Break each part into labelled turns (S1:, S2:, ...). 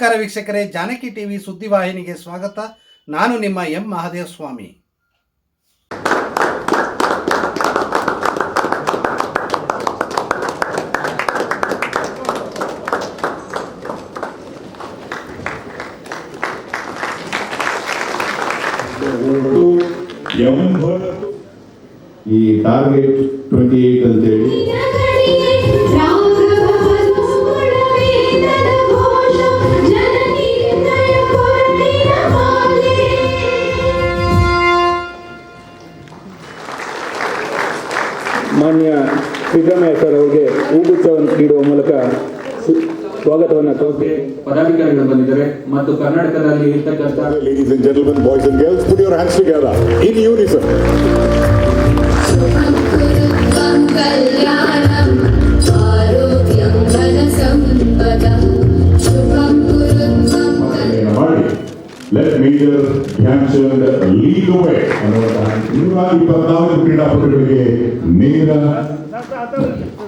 S1: ನಮಸ್ಕಾರ ವೀಕ್ಷಕರೇ, ಜಾನಕಿ ಟಿವಿ ಸುದ್ದಿವಾಹಿನಿಗೆ ಸ್ವಾಗತ. ನಾನು ನಿಮ್ಮ ಎಂ ಮಹಾದೇವ ಸ್ವಾಮಿ
S2: ಹೊರಟು ಈ ಟಾರ್ಗೆಟ್ ಟ್ವೆಂಟಿ ಏಟ್ ಅಂತೇಳಿ
S3: ಸಿದ್ದರಾಮಯ್ಯ ಸರ್ ಅವರಿಗೆ ಹೂಗುಚ್ಛವನ್ನು ನೀಡುವ ಮೂಲಕ ಸ್ವಾಗತವನ್ನು ಕೋರಿ ಪದಾಧಿಕಾರಿಗಳು ಬಂದಿದ್ದಾರೆ ಮತ್ತು ಕರ್ನಾಟಕದಲ್ಲಿ ಇರ್ತಕ್ಕಂಥ
S2: and your hands together in ಕಲ್ಯಾಣಂ ಧನ ಲೆಟ್ ಮೇಜರ್ ಅನ್ನುವಂತಹ ಇಪ್ಪತ್ನಾಲ್ಕು ಕ್ರೀಡಾಪಟುಗಳಿಗೆ ನೇರ आता
S3: आता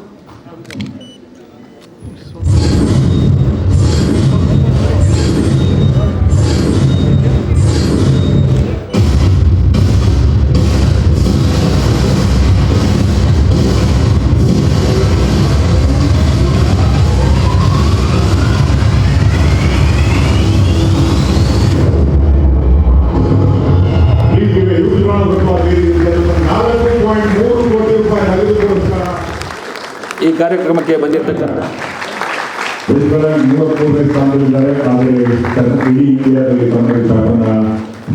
S3: ಕಾರ್ಯಕ್ರಮಕ್ಕೆ ಬಂದಿರತಕ್ಕಂಥ
S2: ಪುಷ್ಕರ ಮೂವತ್ಮೂರನೇ ಸ್ಥಾನದಲ್ಲಿದ್ದಾರೆ ಆದರೆ ಕರ್ನಾಟಕ ಇಡೀ ಇಂಡಿಯಾದಲ್ಲಿ ತಮ್ಮ ಛಾಪನ್ನ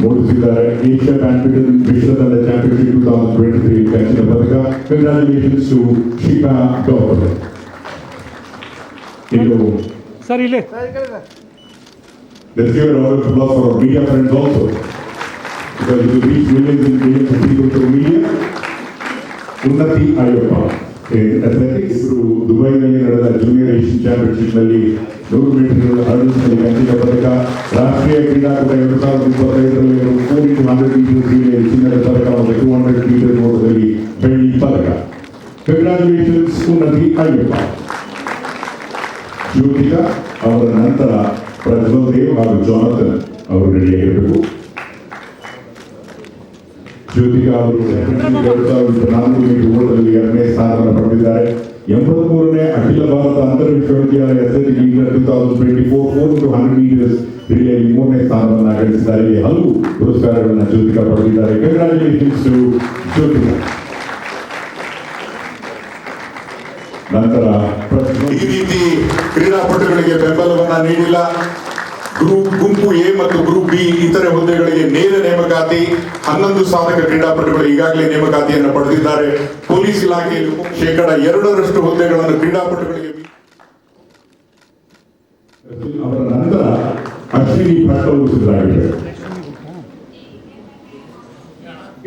S2: ಮೂಡಿಸಿದ್ದಾರೆ Asia badminton ವಿಶ್ವದಂಡ championship two thousand twenty three ಕಂಚಿನ ಪದಕ ಕಂಗ್ರಾಚುಲೇಷನ್ಸ್ ಟು ಶಿಖಾ ಗೌರ್ ಇದು
S3: ಸರ್ ಇಲ್ಲಿ
S2: Let's give a round of applause for our media friends also. Because it will reach millions and millions of people through media. ಉನ್ನತಿ ಆಯೋಗ Athletics ದುಬೈನಲ್ಲಿ ನಡೆದ junior Asian ಚಾಂಪಿಯನ್ಶಿಪ್ನಲ್ಲಿ ನೂರು ಮೀಟರ್ಗಳು ಕಂಚಿನ ಪದಕ, ರಾಷ್ಟ್ರೀಯ ಕ್ರೀಡಾಕೂಟ ಎರಡು ಸಾವಿರದ ಇಪ್ಪತ್ತೈದರಲ್ಲಿ ಹಂಡ್ರೆಡ್ ಚಿನ್ನದ ಪದಕ ಮತ್ತು ಟೂ ಹಂಡ್ರೆಡ್ ಮೀಟರ್ ಬೆಳ್ಳಿ ಪದಕ. ಕಂಗ್ರಾಚುಲೇಷನ್ಸ್ ಉನ್ನತಿ ಅವರು ಎರಡು ಸಾವಿರದ ನಾಲ್ಕು ಓಟದಲ್ಲಿ ಎರಡನೇ ಸ್ಥಾನವನ್ನು ಪಡೆದಿದ್ದಾರೆ. ಎಂಬತ್ಮೂರನೇ ಅಖಿಲ ಭಾರತ ಅಂತರ ವಿಶ್ವವಿದ್ಯಾಲಯ inter two thousand twenty four four to hundred metres ರಿಲೇಯಲ್ಲಿ ಮೂರನೇ ಸ್ಥಾನವನ್ನು ಗಳಿಸಿದ್ದಾರೆ. ಹಲವು ಪುರಸ್ಕಾರಗಳನ್ನು ಜ್ಯೋತಿಕಾ ಪಡೆದಿದ್ದಾರೆ. ಕಂಗ್ರಾಚುಲೇಷನ್ಸ್ ಟು ನಂತರ
S4: ಈ ರೀತಿ ಕ್ರೀಡಾಪಟುಗಳಿಗೆ ಬೆಂಬಲವನ್ನು ನೀಡಿಲ್ಲ. ಗ್ರೂಪ್ ಗುಂಪು ಎ ಮತ್ತು ಗ್ರೂಪ್ ಬಿ ಇತರೆ ಹುದ್ದೆಗಳಿಗೆ ನೇರ ನೇಮಕಾತಿ, ಹನ್ನೊಂದು ಸಾಧಕ ಕ್ರೀಡಾಪಟುಗಳು ಈಗಾಗಲೇ ನೇಮಕಾತಿಯನ್ನು ಪಡೆದಿದ್ದಾರೆ. ಪೊಲೀಸ್ ಇಲಾಖೆಯಲ್ಲಿ ಶೇಕಡ ಎರಡರಷ್ಟು ಹುದ್ದೆಗಳನ್ನು ಕ್ರೀಡಾಪಟುಗಳಿಗೆ
S2: ಅವರ ನಂತರ ಅಶ್ವಿನಿ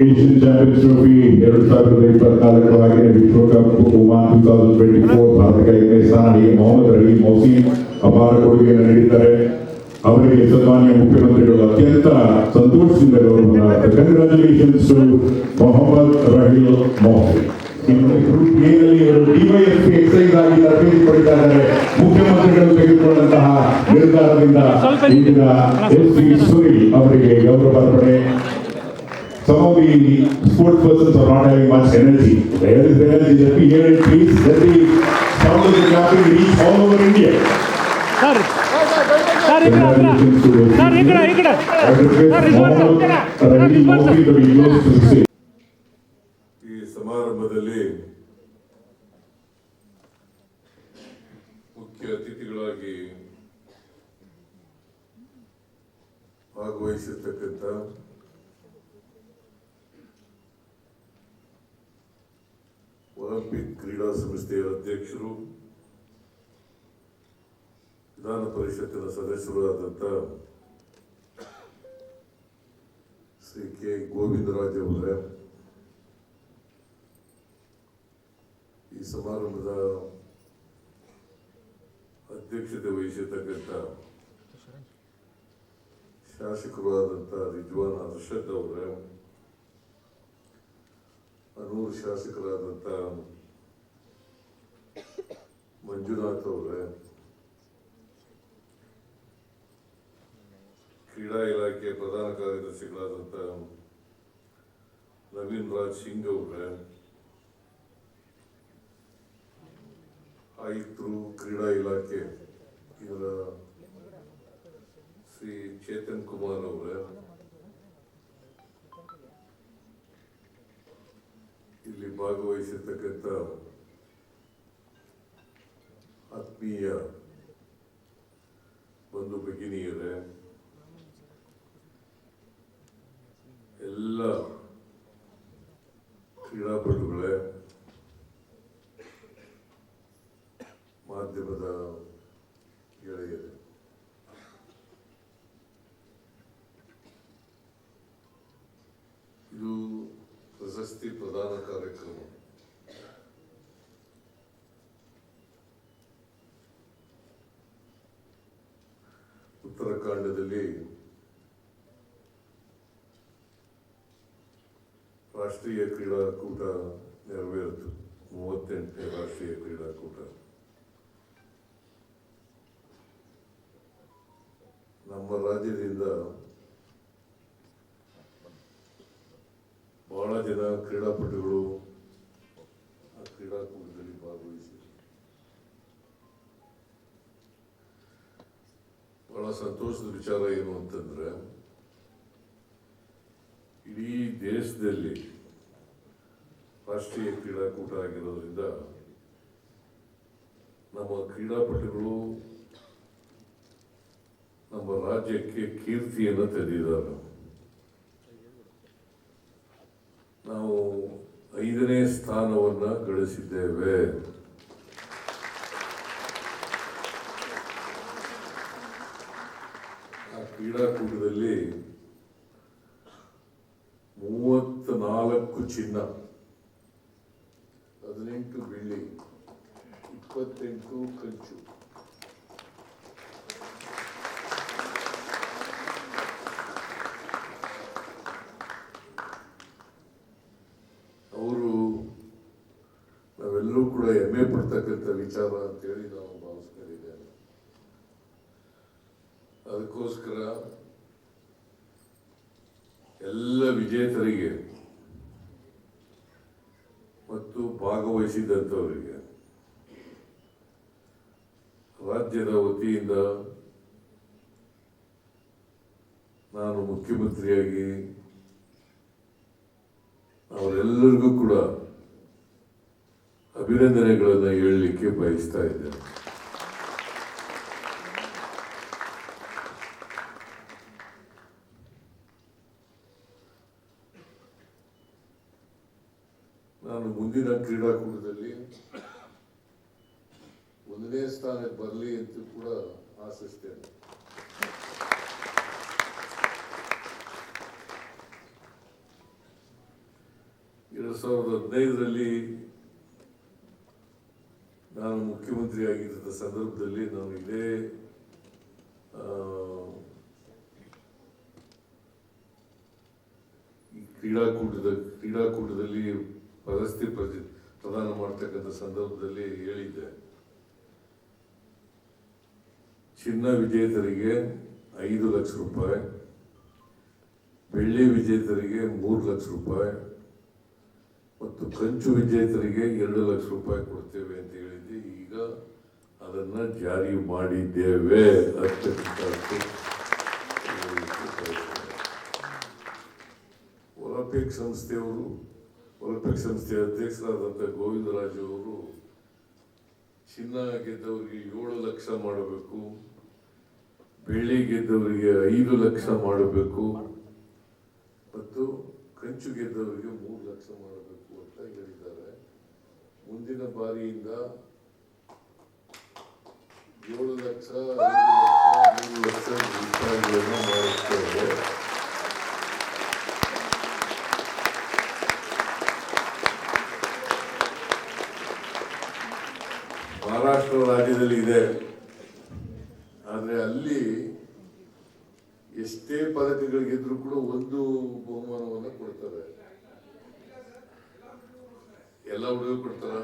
S2: ಏಷ್ಯನ್ ಚಾಂಪಿಯನ್ಸ್ ಟ್ರೋಫಿ ಎರಡು ಸಾವಿರದ ಇಪ್ಪತ್ನಾಲ್ಕರ ಹಾಗೆ ವಿಶ್ವಕಪ್ Oman two thousand twenty four ಭಾರತಕ್ಕೆ ಸ್ಥಾನ ಮೊಹಮ್ಮದ್ ರಹೀಂ ಮೌಸಿ ಅಪಾರ ಕೊಡುಗೆಯನ್ನು ನೀಡಿದ್ದಾರೆ. ಅವರಿಗೆ ಸನ್ಮಾನ್ಯ ಮುಖ್ಯಮಂತ್ರಿಗಳು ಅತ್ಯಂತ ಸಂತೋಷದಿಂದ ಗೌರವ congratulations to Mohammed Raheel Mohammed excise ಆಗಿ ತರಬೇತಿ ಪಡಿತಾ ಮುಖ್ಯಮಂತ್ರಿಗಳು ತೆಗೆದುಕೊಂಡಂತಹ ನಿರ್ಧಾರದಿಂದ ಎಸ್ ಅವರಿಗೆ ಗೌರವ ಅರ್ಪಣೆ some of the sports persons are not having much energy. There is energy, let me hear it please, let the sound of the clapping reach all over India.
S5: ಈ. ಈ
S4: ಸಮಾರಂಭದಲ್ಲಿ ಮುಖ್ಯ ಅತಿಥಿಗಳಾಗಿ ಭಾಗವಹಿಸಿರ್ತಕ್ಕಂಥ ಒಲಿಂಪಿಕ್ ಕ್ರೀಡಾ ಸಂಸ್ಥೆಯ ಅಧ್ಯಕ್ಷರು ವಿಧಾನ ಪರಿಷತ್ತಿನ ಸದಸ್ಯರು ಆದಂಥ ಶ್ರೀ ಕೆ. ಗೋವಿಂದರಾಜ್ ಅವರೇ, ಈ ಸಮಾರಂಭದ ಅಧ್ಯಕ್ಷತೆ ವಹಿಸಿರ್ತಕ್ಕಂಥ ಶಾಸಕರು ರಿಜ್ವಾನ್ ಅರ್ಷದ್ ಅವರೇ, ಅನೂರು ಶಾಸಕರಾದಂಥ ಮಂಜುನಾಥ್ ಅವರೇ
S6: ಕ್ರೀಡಾ ಇಲಾಖೆ ಪ್ರಧಾನ ಕಾರ್ಯದರ್ಶಿಗಳಾದಂಥ ನವೀನ್ ರಾಜ್ ಸಿಂಗ್ ಅವರೇ, ಆಯುಕ್ತರು, ಕ್ರೀಡಾ ಇಲಾಖೆ ಇವರ ಶ್ರೀ ಚೇತನ್ ಕುಮಾರ್ ಅವರೇ, ಇಲ್ಲಿ ಭಾಗವಹಿಸಿರ್ತಕ್ಕಂಥ ಆತ್ಮೀಯ ಬಂಧು ಭಗಿನಿಯರೇ ಎಲ್ಲ ಕ್ರೀಡಾಪಟುಗಳೇ ಮಾಧ್ಯಮದ ಗೆಳೆಯರೇ ಇದು ಪ್ರಶಸ್ತಿ ಪ್ರದಾನ ಕಾರ್ಯಕ್ರಮ ಉತ್ತರಾಖಂಡದಲ್ಲಿ ರಾಷ್ಟ್ರೀಯ ಕ್ರೀಡಾಕೂಟ ನೆರವೇರಿತು ಮೂವತ್ತೆಂಟನೇ ರಾಷ್ಟ್ರೀಯ ಕ್ರೀಡಾಕೂಟ ನಮ್ಮ ರಾಜ್ಯದಿಂದ ಬಹಳ ಜನ ಕ್ರೀಡಾಪಟುಗಳು ಆ ಕ್ರೀಡಾಕೂಟದಲ್ಲಿ ಭಾಗವಹಿಸಿ ಬಹಳ ಸಂತೋಷದ ವಿಚಾರ ಏನು ಅಂತಂದ್ರೆ, ಇಡೀ ದೇಶದಲ್ಲಿ ರಾಷ್ಟ್ರೀಯ ಕ್ರೀಡಾಕೂಟ ಆಗಿರೋದ್ರಿಂದ ನಮ್ಮ ಕ್ರೀಡಾಪಟುಗಳು ನಮ್ಮ ರಾಜ್ಯಕ್ಕೆ ಕೀರ್ತಿಯನ್ನು ತಂದಿದ್ದಾರೆ ನಾವು ಐದನೇ ಸ್ಥಾನವನ್ನ ಗಳಿಸಿದ್ದೇವೆ. ಆ ಕ್ರೀಡಾಕೂಟದಲ್ಲಿ ಮೂವತ್ತ್ ನಾಲ್ಕು ಚಿನ್ನ ಹದಿನೆಂಟು ಬೆಳ್ಳಿ ಇಪ್ಪತ್ತೆಂಟು ಕಂಚು ಅವರು ನಾವೆಲ್ಲರೂ ಕೂಡ ಹೆಮ್ಮೆ ಪಡ್ತಕ್ಕಂಥ ವಿಚಾರ ಅಂತೇಳಿ ನಾವು ಭಾವಿಸ್ಕೊಂಡಿದ್ದೇವೆ ಅದಕ್ಕೋಸ್ಕರ ಎಲ್ಲ ವಿಜೇತರಿಗೆ ಮತ್ತು ಭಾಗವಹಿಸಿದಂಥವರಿಗೆ ರಾಜ್ಯದ ವತಿಯಿಂದ ನಾನು ಮುಖ್ಯಮಂತ್ರಿಯಾಗಿ ಅವರೆಲ್ಲರಿಗೂ ಕೂಡ ಅಭಿನಂದನೆಗಳನ್ನು ಹೇಳಲಿಕ್ಕೆ ಬಯಸ್ತಾ ಇದ್ದೇನೆ. ನಾನು ಮುಂದಿನ ಕ್ರೀಡಾಕೂಟದಲ್ಲಿ ಒಂದನೇ ಸ್ಥಾನಕ್ಕೆ ಬರಲಿ ಅಂತ ಕೂಡ ಆಶಿಸ್ತೇನೆ. ಎರಡ್ ಸಾವಿರದ ಹದಿನೈದರಲ್ಲಿ ನಾನು ಮುಖ್ಯಮಂತ್ರಿ ಆಗಿದ್ದ ಸಂದರ್ಭದಲ್ಲಿ ನಾನು ಇದೇ ಕ್ರೀಡಾಕೂಟದ, ಕ್ರೀಡಾಕೂಟದಲ್ಲಿ ಪ್ರಶಸ್ತಿ ಪ್ರದಾನ ಮಾಡ್ತಕ್ಕಂಥ ಸಂದರ್ಭದಲ್ಲಿ ಹೇಳಿದ್ದೆ. ಚಿನ್ನ ವಿಜೇತರಿಗೆ ಐದು ಲಕ್ಷ ರೂಪಾಯಿ, ಬೆಳ್ಳಿ ವಿಜೇತರಿಗೆ ಮೂರು ಲಕ್ಷ ರೂಪಾಯಿ, ಮತ್ತು ಕಂಚು ವಿಜೇತರಿಗೆ ಎರಡು ಲಕ್ಷ ರೂಪಾಯಿ ಕೊಡ್ತೇವೆ ಅಂತ ಈಗ ಅದನ್ನ ಜಾರಿ ಮಾಡಿದ್ದೇವೆ ಬಯಸ್ತೇನೆ. ಒಲಿಂಪಿಕ್ ಸಂಸ್ಥೆಯವರು, ಒಲಿಂಪಿಕ್ ಸಂಸ್ಥೆಯ ಅಧ್ಯಕ್ಷರಾದಂಥ ಗೋವಿಂದರಾಜು ಅವರು ಚಿನ್ನ ಗೆದ್ದವರಿಗೆ ಏಳು ಲಕ್ಷ ಮಾಡಬೇಕು, ಬೆಳ್ಳಿ ಗೆದ್ದವರಿಗೆ ಐದು ಲಕ್ಷ ಮಾಡಬೇಕು ಮತ್ತು ಕಂಚು ಗೆದ್ದವರಿಗೆ ಮೂರು ಲಕ್ಷ ಮಾಡಬೇಕು ಅಂತ ಹೇಳಿದ್ದಾರೆ ಮುಂದಿನ ಬಾರಿಯಿಂದ ಏಳು ಲಕ್ಷ ಐದು ಲಕ್ಷ ಮೂರು ಲಕ್ಷ ರೂಪಾಯಿಗಳನ್ನು ಮಾಡುತ್ತೇವೆ ಮಹಾರಾಷ್ಟ್ರ ರಾಜ್ಯದಲ್ಲಿ ಇದೆ ಆದ್ರೆ ಅಲ್ಲಿ ಎಷ್ಟೇ ಪದಕಗಳು ಗೆದ್ರು ಕೂಡ ಒಂದು ಬಹುಮಾನವನ್ನ ಕೊಡ್ತಾರೆ ಎಲ್ಲ ಹುಡುಗರು ಕೊಡ್ತಾರ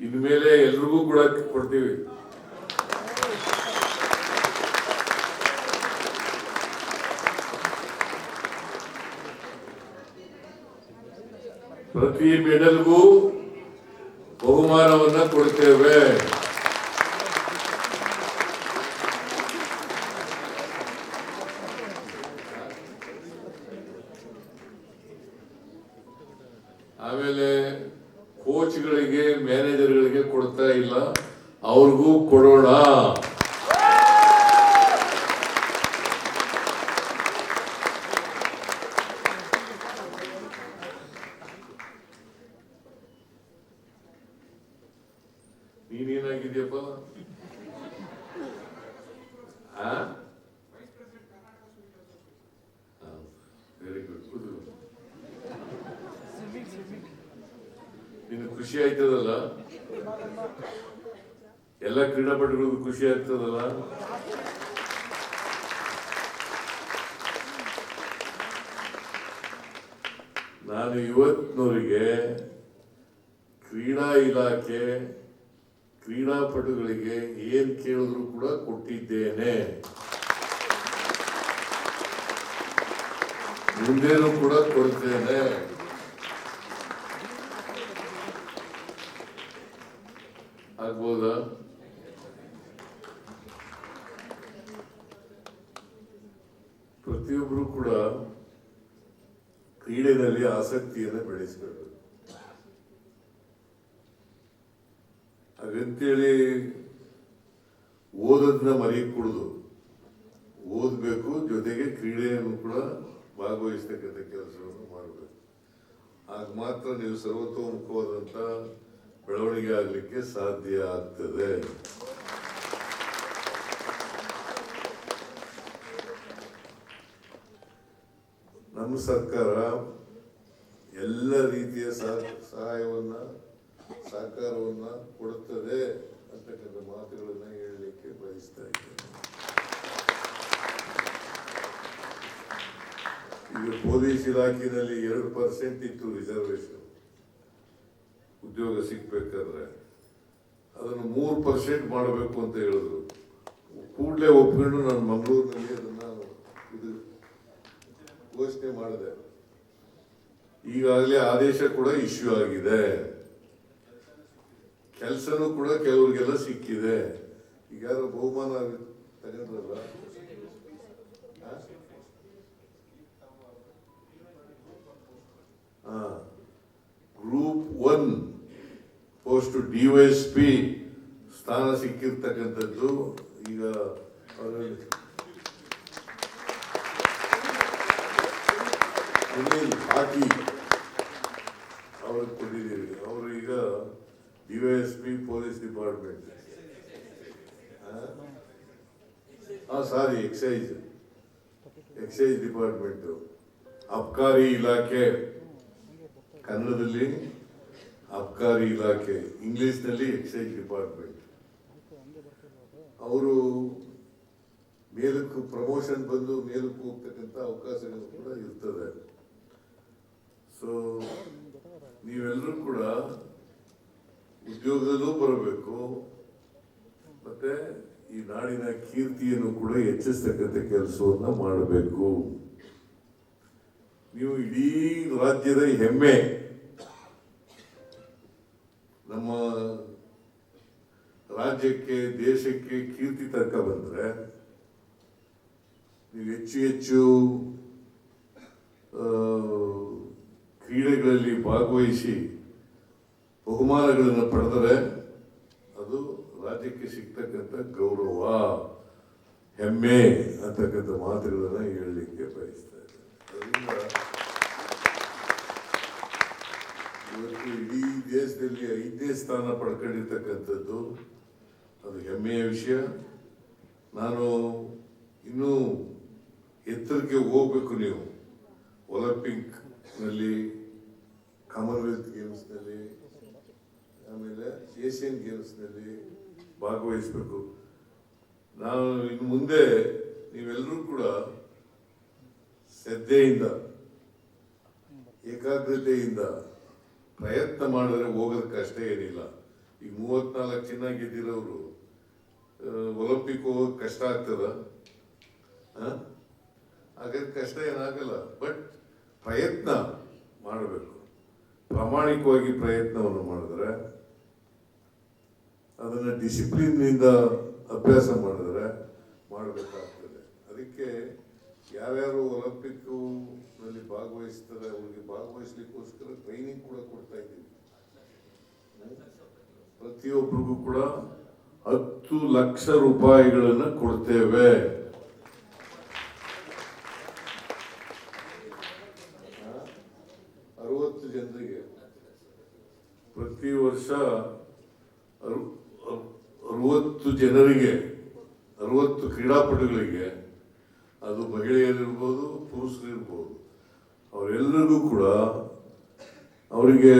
S6: ಇನ್ಮೇಲೆ ಎಲ್ರಿಗೂ ಕೂಡ ಕೊಡ್ತೀವಿ. ಪ್ರತಿ ಮೆಡಲ್ಗೂ ಬಹುಮಾನವನ್ನ ಕೊಡ್ತೇವೆ ಆಮೇಲೆ ಕೋಚ್ಗಳಿಗೆ ಮ್ಯಾನೇಜರ್ಗಳಿಗೆ ಕೊಡ್ತಾ ಇಲ್ಲ ಅವ್ರಿಗೂ ಕೊಡೋಣ ನೀನೇನಾಗಿದ್ಯಪ್ಪ? ವೆರಿ ಗುಡ್ ನಿನ್ ಖುಷಿ ಆಯ್ತದಲ್ಲ? ಎಲ್ಲ ಕ್ರೀಡಾಪಟುಗಳಿಗೂ ಖುಷಿ ಆಗ್ತದಲ್ಲ? ನಾನು ಇವತ್ತಿನವರಿಗೆ ಕ್ರೀಡಾ ಇಲಾಖೆ ಕ್ರೀಡಾಪಟುಗಳಿಗೆ ಏನ್ ಕೇಳಿದ್ರು ಕೂಡ ಕೊಟ್ಟಿದ್ದೇನೆ. ಮುಂದೇನು ಕೂಡ ಕೊಡ್ತೇನೆ. ಆಗ್ಬೋದಾ? ಪ್ರತಿಯೊಬ್ಬರು ಕೂಡ ಕ್ರೀಡೆಯಲ್ಲಿ ಆಸಕ್ತಿಯನ್ನು ಬೆಳೆಸಬೇಕು ಹಾಗಂತೇಳಿ ಓದೋದನ್ನ ಮರೆಯಕೂಡದು ಓದಬೇಕು ಜೊತೆಗೆ ಕ್ರೀಡೆಯನ್ನು ಕೂಡ ಭಾಗವಹಿಸ್ತಕ್ಕಂಥ ಕೆಲಸವನ್ನು ಮಾಡಬೇಕು ಆಗ ಮಾತ್ರ ನೀವು ಸರ್ವತೋಮುಖವಾದಂಥ ಬೆಳವಣಿಗೆ ಆಗಲಿಕ್ಕೆ ಸಾಧ್ಯ ಆಗ್ತದೆ. ನಮ್ಮ ಸರ್ಕಾರ ಎಲ್ಲ ರೀತಿಯ ಸಹ- ಸಹಾಯವನ್ನ, ಸಹಕಾರವನ್ನ ಕೊಡುತ್ತದೆ ಅಂತಕ್ಕಂಥ ಮಾತುಗಳನ್ನ ಹೇಳಲಿಕ್ಕೆ ಬಯಸ್ತಾ ಇದ್ದೇನೆ. ಈಗ ಪೊಲೀಸ್ ಇಲಾಖೆಯಲ್ಲಿ ಎರಡು ಪರ್ಸೆಂಟ್ ಇತ್ತು ರಿಸರ್ವೇಶನ್ ಉದ್ಯೋಗ ಸಿಗ್ಬೇಕಾದ್ರೆ ಅದನ್ನು ಮೂರು ಪರ್ಸೆಂಟ್ ಮಾಡಬೇಕು ಅಂತ ಹೇಳಿದ್ರು. ಕೂಡಲೇ ಒಪ್ಕೊಂಡು ನಾನು ಮಂಗಳೂರಿನಲ್ಲಿ ಅದನ್ನು ಇದು ಘೋಷಣೆ ಮಾಡಿದೆ. ಈಗಾಗಲೇ ಆದೇಶ ಕೂಡ ಇಶ್ಯೂ ಆಗಿದೆ. ಕೆಲಸನೂ ಕೂಡ ಕೆಲವರಿಗೆಲ್ಲ ಸಿಕ್ಕಿದೆ. ಈಗ ಯಾರು ಬಹುಮಾನ ತಗೊಂಡ್ರಲ್ಲ? ಗ್ರೂಪ್ ಒನ್ ಪೋಸ್ಟ್ ಪಿ ಸ್ಥಾನ ಸಿಕ್ಕಿರ್ತಕ್ಕಂಥದ್ದು ಈಗ ಹಾಕಿ ಅವ್ರಿಗೆ ಕೊಟ್ಟಿದ್ದೀವಿ. ಅವರು ಈಗ ಪಿ ಪೊಲೀಸ್ ಡಿಪಾರ್ಟ್ಮೆಂಟ್. ಹಾ? Sorry excise excise department. ಅಬ್ಕಾರಿ ಇಲಾಖೆ ಕನ್ನಡದಲ್ಲಿ. ಅಬ್ಕಾರಿ ಇಲಾಖೆ, ಇಂಗ್ಲಿಷ್ನಲ್ಲಿ ಎಕ್ಸೈಸ್ ಡಿಪಾರ್ಟ್ಮೆಂಟ್. ಅವರು ಮೇಲಕ್ಕೂ ಪ್ರಮೋಷನ್ ಬಂದು ಮೇಲಕ್ಕೆ ಹೋಗ್ತಕ್ಕಂಥ ಅವಕಾಶಗಳು ಕೂಡ ಇರ್ತದೆ. ಸೊ ನೀವೆಲ್ಲರೂ ಕೂಡ ಉದ್ಯೋಗದಲ್ಲೂ ಬರಬೇಕು, ಮತ್ತೆ ಈ ನಾಡಿನ ಕೀರ್ತಿಯನ್ನು ಕೂಡ ಹೆಚ್ಚಿಸ್ತಕ್ಕಂಥ ಕೆಲಸವನ್ನ ಮಾಡಬೇಕು. ನೀವು ಇಡೀ ರಾಜ್ಯದ ಹೆಮ್ಮೆ ನಮ್ಮ ರಾಜ್ಯಕ್ಕೆ, ದೇಶಕ್ಕೆ ಕೀರ್ತಿ ತರ್ಕ ಬಂದ್ರೆ ನೀವು ಹೆಚ್ಚು ಹೆಚ್ಚು ಕ್ರೀಡೆಗಳಲ್ಲಿ ಭಾಗವಹಿಸಿ ಬಹುಮಾನಗಳನ್ನು ಪಡೆದರೆ ಅದು ರಾಜ್ಯಕ್ಕೆ ಸಿಗ್ತಕ್ಕಂಥ ಗೌರವ, ಹೆಮ್ಮೆ ಅಂತಕ್ಕಂಥ ಮಾತುಗಳನ್ನ ಹೇಳಲಿಕ್ಕೆ ಬಯಸ್ತಾ ಇದ್ದೇನೆ. ಅದರಿಂದ ದೇಶದಲ್ಲಿ ಐದನೇ ಸ್ಥಾನ ಪಡ್ಕೊಂಡಿರ್ತಕ್ಕಂಥದ್ದು ಅದು ಹೆಮ್ಮೆಯ ವಿಷಯ. ನಾನು ಇನ್ನೂ ಎತ್ತರಕ್ಕೆ ಹೋಗ್ಬೇಕು ನೀವು. ಒಲಿಂಪಿಕ್ನಲ್ಲಿ ಕಾಮನ್ವೆಲ್ತ್ ಗೇಮ್ಸ್ನಲ್ಲಿ ಆಮೇಲೆ ಏಷ್ಯನ್ ಗೇಮ್ಸ್ನಲ್ಲಿ ಭಾಗವಹಿಸಬೇಕು. ನಾನು ಇನ್ನು ಮುಂದೆ ನೀವೆಲ್ಲರೂ ಕೂಡ ಶ್ರದ್ಧೆಯಿಂದ, ಏಕಾಗ್ರತೆಯಿಂದ ಪ್ರಯತ್ನ ಮಾಡಿದ್ರೆ ಹೋಗೋದಕ್ಕೆ ಅಷ್ಟೇ ಏನಿಲ್ಲ. ಈಗ ಮೂವತ್ನಾಲ್ಕು ಚಿನ್ನ ಗೆದ್ದಿರೋರು ಒಲಂಪಿಕ್ ಹೋಗೋಕೆ ಕಷ್ಟ ಆಗ್ತದ? ಹಾಗಾದ್ರೆ ಕಷ್ಟ ಏನಾಗಲ್ಲ. ಬಟ್ ಪ್ರಯತ್ನ ಮಾಡಬೇಕು. ಪ್ರಾಮಾಣಿಕವಾಗಿ ಪ್ರಯತ್ನವನ್ನು ಮಾಡಿದ್ರೆ, ಅದನ್ನು ಡಿಸಿಪ್ಲಿನ್ನಿಂದ ಅಭ್ಯಾಸ ಮಾಡಿದ್ರೆ ಮಾಡಬೇಕಾಗ್ತದೆ. ಅದಕ್ಕೆ ಯಾರ್ಯಾರು ಒಲಿಂಪಿಕ್ನಲ್ಲಿ ಭಾಗವಹಿಸ್ತಾರೆ, ಅವ್ರಿಗೆ ಭಾಗವಹಿಸ್ಲಿಕ್ಕೋಸ್ಕರ ಟ್ರೈನಿಂಗ್ ಕೂಡ ಕೊಡ್ತಾ ಇದ್ದೀವಿ. ಪ್ರತಿಯೊಬ್ಬರಿಗೂ ಕೂಡ ಹತ್ತು ಲಕ್ಷ ರೂಪಾಯಿಗಳನ್ನು ಕೊಡ್ತೇವೆ. ಅರವತ್ತು ಜನರಿಗೆ. ಪ್ರತಿ ವರ್ಷ ಅರು- ಅರು- ಅರವತ್ತು ಜನರಿಗೆ, ಅರವತ್ತು ಕ್ರೀಡಾಪಟುಗಳಿಗೆ ಅವರೆಲ್ಲರಿಗೂ ಕೂಡ ಅವರಿಗೆ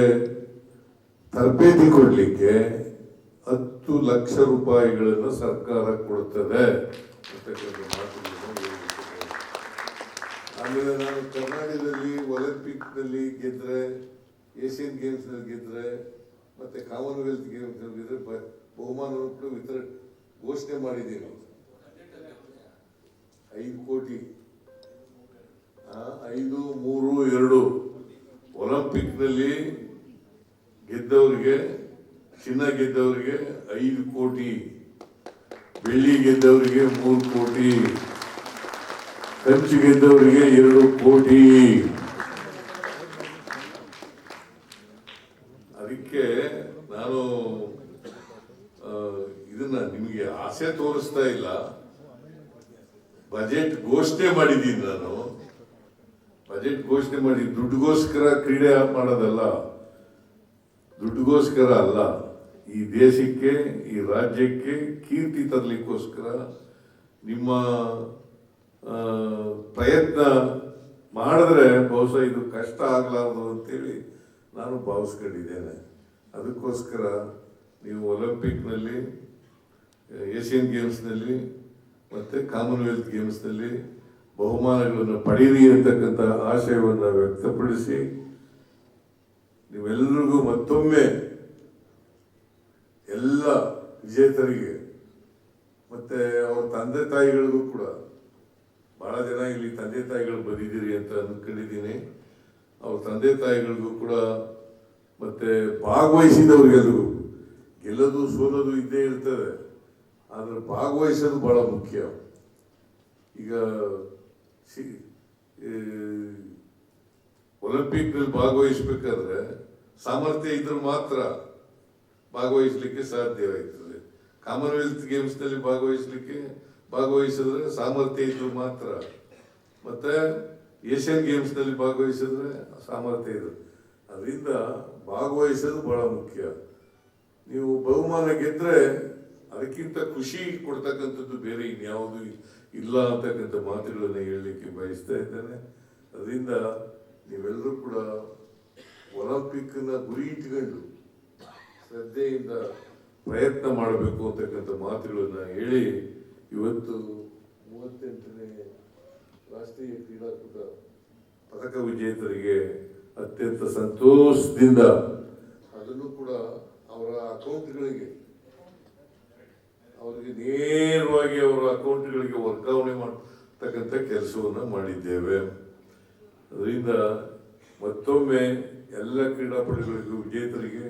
S6: ತರಬೇತಿ ಕೊಡಲಿಕ್ಕೆ ಹತ್ತು ಲಕ್ಷ ರೂಪಾಯಿಗಳನ್ನು ಸರ್ಕಾರ ಕೊಡುತ್ತದೆ ಆಮೇಲೆ ನಾನು ಕರ್ನಾಟಕದಲ್ಲಿ ಒಲಿಂಪಿಕ್ನಲ್ಲಿ ಗೆದ್ದರೆ ಏಷ್ಯನ್ ಗೇಮ್ಸ್ನಲ್ಲಿ ಗೆದ್ದರೆ ಮತ್ತೆ ಕಾಮನ್ವೆಲ್ತ್ ಗೇಮ್ಸ್ನಲ್ಲಿ ಗೆದ್ದರೆ ಬಹುಮಾನವನ್ನು ಕೂಡ ವಿತರ ಘೋಷಣೆ ಮಾಡಿದ್ದೀನಿ. ಐದು ಕೋಟಿ ಐದು, ಮೂರು, ಎರಡು ಒಲಿಂಪಿಕ್ನಲ್ಲಿ ಗೆದ್ದವರಿಗೆ, ಚಿನ್ನ ಗೆದ್ದವರಿಗೆ ಐದು ಕೋಟಿ, ಬೆಳ್ಳಿ ಗೆದ್ದವರಿಗೆ ಮೂರು ಕೋಟಿ, ಕಂಚು ಗೆದ್ದವರಿಗೆ ಎರಡು ಕೋಟಿ. ಅದಕ್ಕೆ ನಾನು ಇದನ್ನ ನಿಮಗೆ ಆಸೆ ತೋರಿಸ್ತಾ ಇಲ್ಲ. ಬಜೆಟ್ ಘೋಷಣೆ ಮಾಡಿದ್ದೀನಿ ನಾನು. ಬಜೆಟ್ ಘೋಷಣೆ ಮಾಡಿ, ದುಡ್ಡುಗೋಸ್ಕರ ಕ್ರೀಡೆ ಮಾಡೋದಲ್ಲ, ದುಡ್ಡುಗೋಸ್ಕರ ಅಲ್ಲ, ಈ ದೇಶಕ್ಕೆ, ಈ ರಾಜ್ಯಕ್ಕೆ ಕೀರ್ತಿ ತರಲಿಕ್ಕೋಸ್ಕರ ನಿಮ್ಮ ಪ್ರಯತ್ನ ಮಾಡಿದ್ರೆ ಬಹುಶಃ ಇದು ಕಷ್ಟ ಆಗಲಾರದು ಅಂತೇಳಿ ನಾನು ಭಾವಿಸ್ಕೊಂಡಿದ್ದೇನೆ. ಅದಕ್ಕೋಸ್ಕರ ನೀವು ಒಲಿಂಪಿಕ್ನಲ್ಲಿ, ಏಷ್ಯನ್ ಗೇಮ್ಸ್ನಲ್ಲಿ ಮತ್ತು ಕಾಮನ್ವೆಲ್ತ್ ಗೇಮ್ಸ್ನಲ್ಲಿ ಬಹುಮಾನಗಳನ್ನು ಪಡೀರಿ ಅಂತಕ್ಕಂಥ ಆಶಯವನ್ನು ವ್ಯಕ್ತಪಡಿಸಿ ನೀವೆಲ್ಲರಿಗೂ ಮತ್ತೊಮ್ಮೆ ಎಲ್ಲ ವಿಜೇತರಿಗೆ, ಮತ್ತೆ ಅವ್ರ ತಂದೆ ತಾಯಿಗಳಿಗೂ ಕೂಡ, ಬಹಳ ಜನ ಇಲ್ಲಿ ತಂದೆ ತಾಯಿಗಳು ಬಂದಿದ್ದೀರಿ ಅಂತ ಅಂದ್ಕೊಂಡಿದ್ದೀನಿ ಅವ್ರ ತಂದೆ ತಾಯಿಗಳಿಗೂ ಕೂಡ, ಮತ್ತೆ ಭಾಗವಹಿಸಿದವ್ರಿಗೆಲ್ಲರಿಗೂ, ಗೆಲ್ಲೋದು ಸೋಲೋದು ಇದ್ದೇ ಇರ್ತದೆ, ಆದರೆ ಭಾಗವಹಿಸೋದು ಬಹಳ ಮುಖ್ಯ. ಈಗ ಒಲಿಂಪಿಕ್ನಲ್ಲಿ ಭಾಗವಹಿಸಬೇಕಾದ್ರೆ ಸಾಮರ್ಥ್ಯ ಇದ್ರೆ ಮಾತ್ರ ಭಾಗವಹಿಸಲಿಕ್ಕೆ ಸಾಧ್ಯವಾಗ್ತದೆ. ಕಾಮನ್ವೆಲ್ತ್ ಗೇಮ್ಸ್ನಲ್ಲಿ ಭಾಗವಹಿಸಲಿಕ್ಕೆ ಭಾಗವಹಿಸಿದ್ರೆ ಸಾಮರ್ಥ್ಯ ಇದ್ರು ಮಾತ್ರ. ಮತ್ತೆ ಏಷ್ಯನ್ ಗೇಮ್ಸ್ನಲ್ಲಿ ಭಾಗವಹಿಸಿದ್ರೆ ಸಾಮರ್ಥ್ಯ ಇದೆ ಅದರಿಂದ ಭಾಗವಹಿಸೋದು ಬಹಳ ಮುಖ್ಯ. ನೀವು ಬಹುಮಾನ ಗೆದ್ರೆ ಅದಕ್ಕಿಂತ ಖುಷಿ ಕೊಡ್ತಕ್ಕಂಥದ್ದು ಬೇರೆ ಇನ್ಯಾವುದು ಇಲ್ಲ ಅಂತಕ್ಕಂಥ ಮಾತುಗಳನ್ನು ಹೇಳಲಿಕ್ಕೆ ಬಯಸ್ತಾ ಇದ್ದೇನೆ. ಅದರಿಂದ ನೀವೆಲ್ಲರೂ ಕೂಡ ಒಲಿಂಪಿಕ್ನ ಗುರಿ ಇಟ್ಕೊಂಡು ಶ್ರದ್ಧೆಯಿಂದ ಪ್ರಯತ್ನ ಮಾಡಬೇಕು ಅಂತಕ್ಕಂಥ ಮಾತುಗಳನ್ನು ಹೇಳಿ ಇವತ್ತು ಮೂವತ್ತೆಂಟನೇ ರಾಷ್ಟ್ರೀಯ ಕ್ರೀಡಾಕೂಟ ಪದಕ ವಿಜೇತರಿಗೆ ಅತ್ಯಂತ ಸಂತೋಷದಿಂದ ಅದನ್ನು ಕೂಡ ಅವರ ಅಕೌಂಟ್ಗಳಿಗೆ ಅವರಿಗೆ ನೇರವಾಗಿ ಅವರ ಅಕೌಂಟ್ಗಳಿಗೆ ವರ್ಗಾವಣೆ ಮಾಡತಕ್ಕಂಥ ಕೆಲಸವನ್ನು ಮಾಡಿದ್ದೇವೆ. ಅದರಿಂದ ಮತ್ತೊಮ್ಮೆ ಎಲ್ಲ ಕ್ರೀಡಾಪಟುಗಳಿಗೂ, ವಿಜೇತರಿಗೆ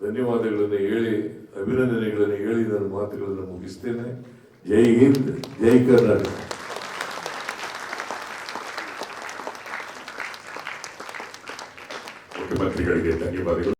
S6: ಧನ್ಯವಾದಗಳನ್ನು ಹೇಳಿ, ಅಭಿನಂದನೆಗಳನ್ನು ಹೇಳಿ ನನ್ನ ಮಾತುಗಳನ್ನು ಮುಗಿಸ್ತೇನೆ. ಜೈ ಹಿಂದ್, ಜೈ ಕರ್ನಾಟಕ.
S2: ಮುಖ್ಯಮಂತ್ರಿಗಳಿಗೆ ಧನ್ಯವಾದಗಳು.